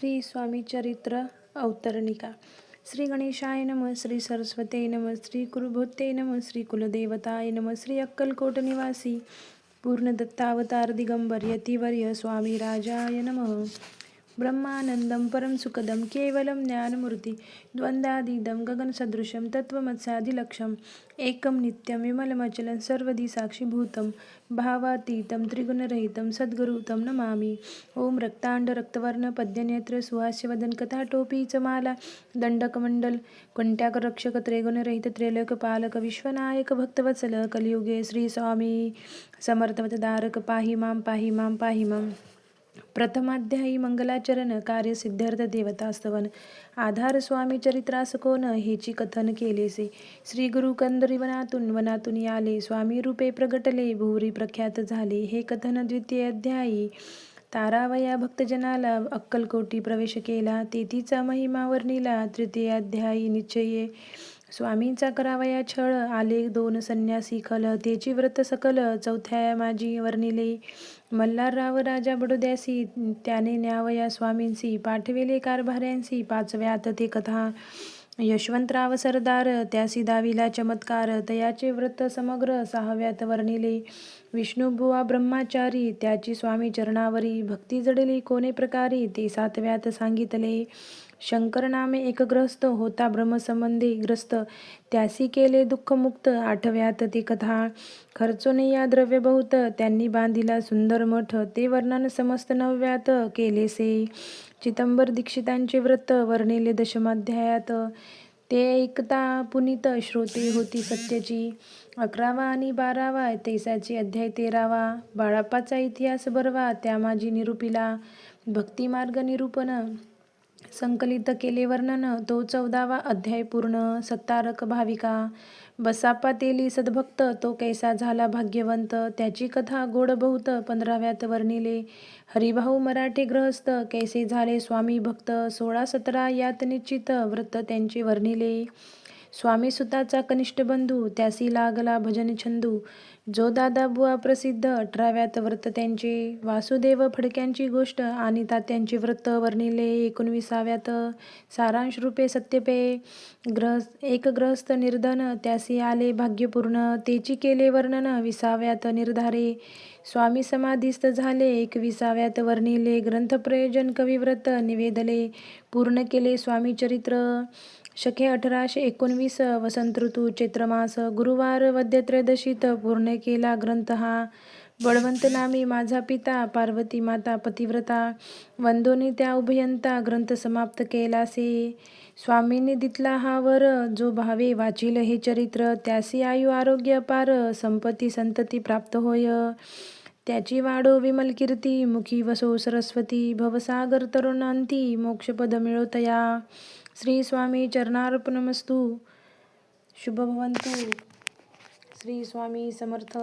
श्री स्वामी चरित्र अवतरणिका. श्री गणेशाय नम श्री सरस्वते नम श्री कुरुभूते नम श्री कुलदेवताय नम श्री अक्कलकोट निवासी पूर्ण दत्तावतार दिगंबर यतिवर्य स्वामी राजाय नमः. ब्रह्मानन्दं परं सुखदं केवलं ज्ञानमूर्ति द्वन्द्वादिदं गगनसदृशं तत्त्वमत्सादिलक्षम् एकं नित्यं विमलमचलं सर्वदी साक्षीभूतं भावातीतं त्रिगुणरहितं सद्गुरुतं नमामि। ॐ रक्ताण्ड रक्तवर्ण पद्यनेत्र सुहास्यवदन कथाटोपी च माला दण्डकमण्डल कुण्ट्याकरक्षक त्रैगुणरहित त्रैलोकपालक विश्वनायक भक्तवत्सल कलियुगे श्री स्वामी पाहि मां पाहि मां पाहि मां। प्रथमाध्यायी मंगलाचरण कार्य सिद्धार्थ देवतास्तवन आधार स्वामी चरित्रास कोण हेची कथन केलेसे. श्री गुरु कंदरी वनातून वनातून आले स्वामी रूपे प्रगटले भूरी प्रख्यात झाले. हे कथन द्वितीय अध्यायी तारावया भक्तजनाला अक्कलकोटी प्रवेश केला. तेथीचा महिमा वर्णिला तृतीय अध्यायी निश्चये स्वामींचा करावया छळ आले दोन संन्यासी खल तेची व्रत सकल चौथ्या माझी वर्णिले. मल्हारराव राजा बडोद्यासी त्याने न्यावया स्वामींसी पाठविले कारभाऱ्यांसी पाचव्यात ते कथा. यशवंतराव सरदार त्यासी दाविला चमत्कार तयाचे व्रत समग्र सहाव्यात वर्णिले. विष्णुबुवा ब्रह्माचारी त्याची स्वामी चरणावरी. भक्ती जडली कोणे प्रकारे ते सातव्यात सांगितले. शंकर नामे एकग्रस्त होता ब्रह्मसंबंधी ग्रस्त. त्यासी केले दुःखमुक्त आठव्यात ती कथा. खर्चोने या द्रव्य बहुत त्यांनी बांधिला सुंदर मठ. ते वर्णन समस्त नव्यात केलेसे. चितंबर दीक्षितांचे व्रत वर्णिले दशमाध्यायात. ते ऐकता पुनीत श्रोते होती सत्याची. अकरावा आणि बारावा तेसाची अध्याय तेरावा. बाळाप्पाचा इतिहास बरवा त्या माझी निरूपिला भक्तिमार्ग निरूपण. संकलित केले वर्णन. तो चौदावा अध्याय पूर्ण. सत्तारक भाविका बसाप्पा तेली सद्भक्त. तो कैसा झाला भाग्यवंत? त्याची कथा गोड बहुत. पंधराव्यात वर्णिले हरिभाऊ मराठे ग्रहस्थ कैसे झाले स्वामी भक्त? सोळा सतरा यात निश्चित. व्रत त्यांचे वर्णिले स्वामीसुताचा कनिष्ठ बंधू त्यासी लागला भजन छंदू. जो दादा बुवा प्रसिद्ध अठराव्यात व्रत त्यांचे वासुदेव फडक्यांची गोष्ट आणि तात्यांचे व्रत वर्णिले एकोणविसाव्यात. सारांश रूपे सत्यपे ग्रह एक ग्रहस्थ निर्धन त्यासी आले भाग्यपूर्ण तेची केले वर्णन विसाव्यात निर्धारे. स्वामी समाधीस्थ झाले एकविसाव्यात वर्णिले ग्रंथप्रयोजन कविव्रत निवेदले पूर्ण केले स्वामी चरित्र. शके अठराशे एकोणवीस वसंत ऋतू चैत्रमास गुरुवार वद्यत्रयोदशीत पूर्ण केला ग्रंथ हा. बळवंत नामी माझा पिता पार्वती माता पतिव्रता वंदोनी त्या उभयंता ग्रंथ समाप्त केलासे. स्वामींनी दितला हा वर जो भावे वाचिल हे चरित्र त्यासी आयु आरोग्य पार संपत्ती संतती प्राप्त होय. त्याची वाढो विमल कीर्ती मुखी वसो सरस्वती भवसागर तरुणांती मोक्षपद मिळवतया श्री स्वामी चरणार्पणमस्तू. शुभ भवंतु श्री स्वामी समर्थ.